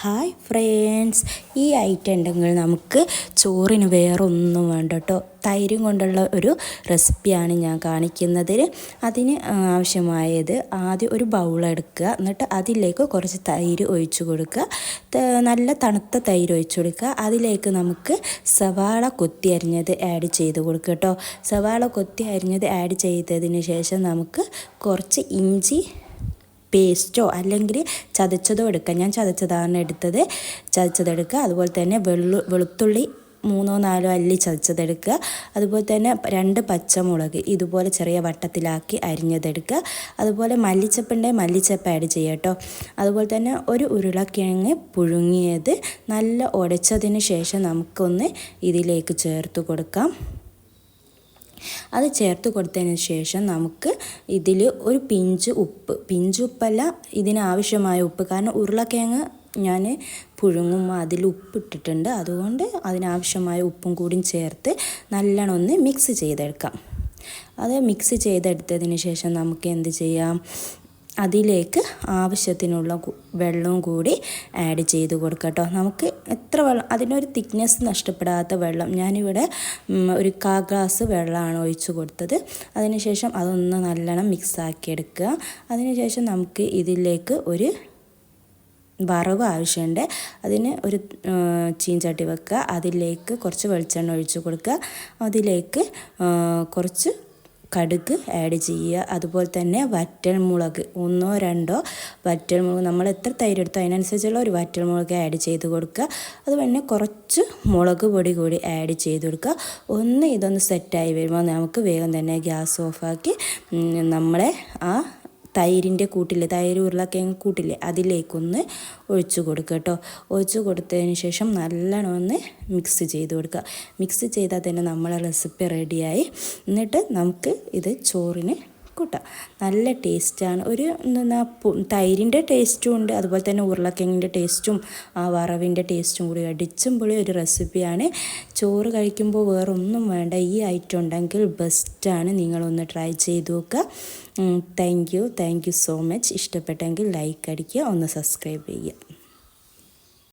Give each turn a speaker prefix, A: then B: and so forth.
A: Hi friends ഈ item ഉണ്ടെങ്കിൽ നമുക്ക് ചോറിന് വേറെ ഒന്നും വേണ്ട കേട്ടോ. തൈരും കൊണ്ടുള്ള ഒരു റെസിപ്പിയാണ് ഞാൻ കാണിക്കുന്നത് അതിന് ആവശ്യമായത് ആദ്യം ഒരു ബൗൾ എടുക്കുക. എന്നിട്ട് അതിലേക്ക് കുറച്ച് തൈര് ഒഴിച്ചു കൊടുക്കുക. നല്ല തണുത്ത തൈര് ഒഴിച്ചു കൊടുക്കുക. അതിലേക്ക് നമുക്ക് സവാള കൊത്തി അരിഞ്ഞത് ആഡ് ചെയ്ത് കൊടുക്കുക കേട്ടോ. സവാള കൊത്തി അരിഞ്ഞത് ആഡ് ചെയ്തതിന് ശേഷം നമുക്ക് കുറച്ച് ഇഞ്ചി പേസ്റ്റോ അല്ലെങ്കിൽ ചതച്ചതോ എടുക്കാം ഞാൻ ചതച്ചതാണ് എടുത്തത്. ചതച്ചതെടുക്കുക. അതുപോലെ തന്നെ വെള്ളു വെളുത്തുള്ളി മൂന്നോ നാലോ അല്ലി ചതച്ചതെടുക്കുക. അതുപോലെ തന്നെ രണ്ട് പച്ചമുളക് ഇതുപോലെ ചെറിയ വട്ടത്തിലാക്കി അരിഞ്ഞതെടുക്കുക. അതുപോലെ മല്ലിച്ചപ്പിന്റെ മല്ലിച്ചപ്പ് ആഡ് ചെയ്യുക കേട്ടോ. അതുപോലെ തന്നെ ഒരു ഉരുളക്കിഴങ്ങ് പുഴുങ്ങിയത് നല്ല ഉടച്ചതിന് ശേഷം നമുക്കൊന്ന് ഇതിലേക്ക് ചേർത്ത് കൊടുക്കാം. അത് ചേർത്ത് കൊടുത്തതിന് ശേഷം നമുക്ക് ഇതിൽ ഒരു പിഞ്ച് ഉപ്പ്. പിഞ്ച് ഉപ്പല്ല ഇതിനാവശ്യമായ ഉപ്പ്. കാരണം ഉരുളക്കിഴങ്ങ് ഞാൻ പുഴുങ്ങും അതിൽ ഉപ്പിട്ടിട്ടുണ്ട് അതുകൊണ്ട് അതിനാവശ്യമായ ഉപ്പും കൂടി ചേർത്ത് നല്ലോണം ഒന്ന് മിക്സ് ചെയ്തെടുക്കാം. അത് മിക്സ് ചെയ്തെടുത്തതിന് ശേഷം നമുക്ക് എന്ത് ചെയ്യാം? അതിലേക്ക് ആവശ്യത്തിനുള്ള വെള്ളവും കൂടി ആഡ് ചെയ്ത് കൊടുക്കട്ടോ കേട്ടോ നമുക്ക് എത്ര വെള്ളം അതിനൊരു തിക്നെസ് നഷ്ടപ്പെടാത്ത വെള്ളം ഞാനിവിടെ ഒരു കാ ഗ്ലാസ് വെള്ളമാണ് ഒഴിച്ചു കൊടുത്തത്. അതിനുശേഷം അതൊന്ന് നല്ലോണം മിക്സാക്കി എടുക്കുക. അതിനുശേഷം നമുക്ക് ഇതിലേക്ക് ഒരു വറവ് ആവശ്യമുണ്ട്. അതിന് ഒരു ചീഞ്ചട്ടി വെക്കുക. അതിലേക്ക് കുറച്ച് വെളിച്ചെണ്ണ ഒഴിച്ചു കൊടുക്കുക. അതിലേക്ക് കുറച്ച് കടുക് ആഡ് ചെയ്യുക. അതുപോലെ തന്നെ വറ്റൽമുളക് ഒന്നോ രണ്ടോ വറ്റൽമുളക് നമ്മൾ എത്ര തൈര് എടുത്തോ അതിനനുസരിച്ചുള്ള ഒരു വറ്റൽമുളക് ആഡ് ചെയ്ത് കൊടുക്കുക. അതുപോലെ കുറച്ച് മുളക് പൊടി കൂടി ആഡ് ചെയ്ത് കൊടുക്കുക. ഒന്ന് ഇതൊന്ന് സെറ്റായി വരുമ്പോൾ നമുക്ക് വേഗം തന്നെ ഗ്യാസ് ഓഫാക്കി നമ്മളെ ആ തൈരിന്റെ കൂട്ടില്ലേ തൈര് ഉരുളക്കിഴങ്ങ് കൂട്ടില്ലേ അതിലേക്കൊന്ന് ഒഴിച്ചു കൊടുക്കുക കേട്ടോ. ഒഴിച്ചു കൊടുത്തതിന് ശേഷം നല്ലോണം ഒന്ന് മിക്സ് ചെയ്ത് കൊടുക്കുക. മിക്സ് ചെയ്താൽ തന്നെ നമ്മളെ റെസിപ്പി റെഡിയായി എന്നിട്ട് നമുക്ക് ഇത് ചോറിന് കൂട്ടാം നല്ല ടേസ്റ്റാണ്. ഒരു എന്താ തൈരിന്റെ ടേസ്റ്റും ഉണ്ട്. അതുപോലെ തന്നെ ഉരുളക്കിഴങ്ങിന്റെ ടേസ്റ്റും ആ വറവിന്റെ ടേസ്റ്റും കൂടി അടിച്ചും പൊളി ഒരു റെസിപ്പിയാണ്. ചോറ് കഴിക്കുമ്പോൾ വേറെ ഒന്നും വേണ്ട. ഈ ഐറ്റം ഉണ്ടെങ്കിൽ ബെസ്റ്റാണ്. നിങ്ങളൊന്ന് ട്രൈ ചെയ്ത് നോക്കുക. Thank you. Thank you so much. ഇഷ്ടപ്പെട്ടെങ്കിൽ ലൈക്ക് അടിക്കുക. ഒന്ന് സബ്സ്ക്രൈബ് ചെയ്യുക.